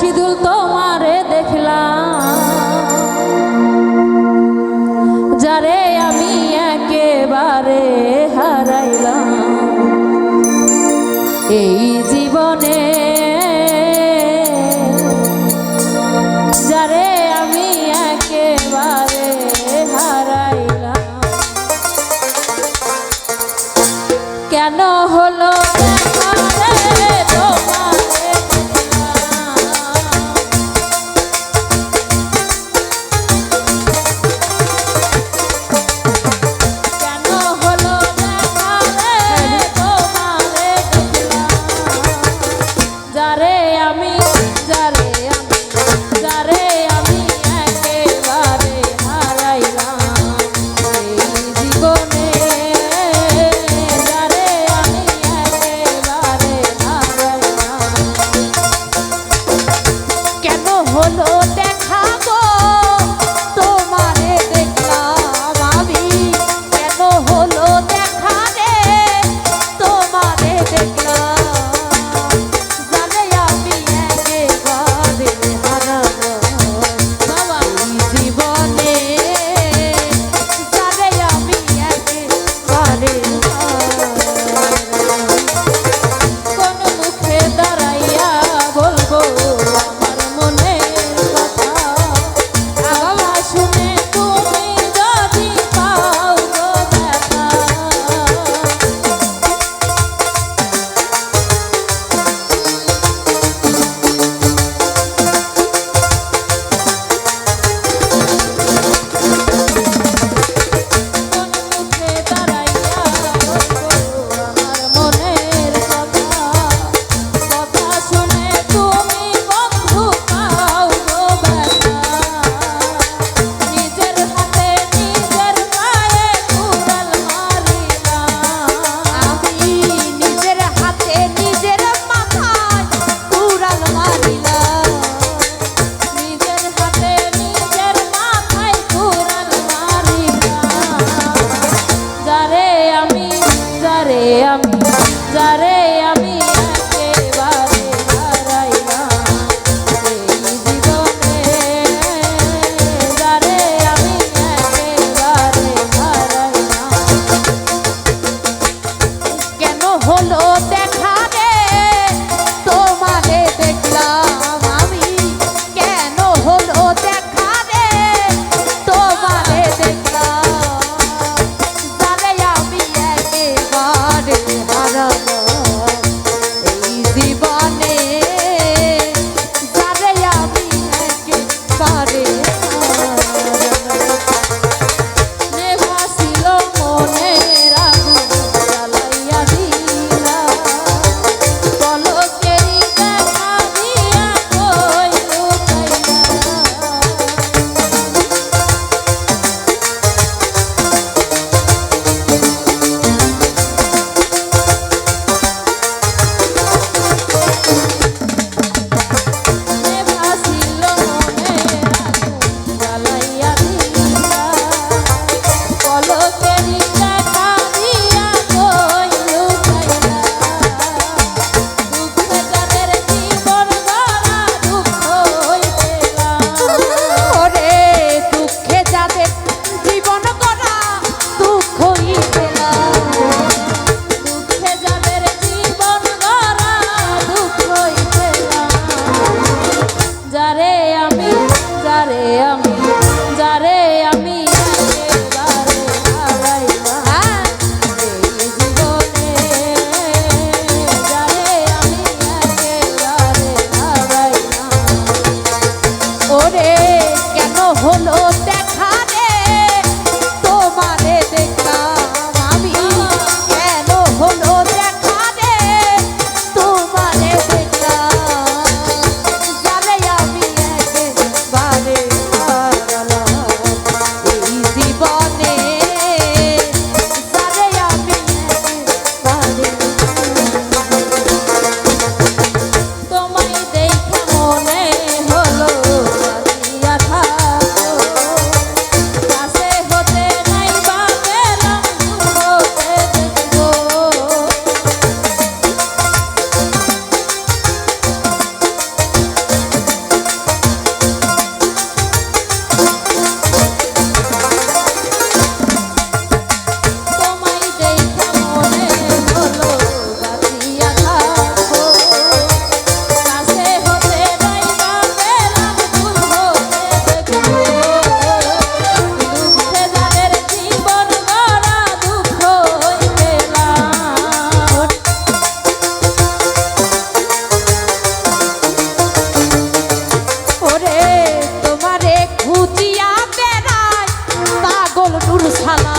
সিঁদুল তোমারে দেখলাম। যারে আমি একেবারে হারাইলাম। এই জীবনে যারে আমি একেবারে হারাইলাম। কেন হলো কেন হলো salam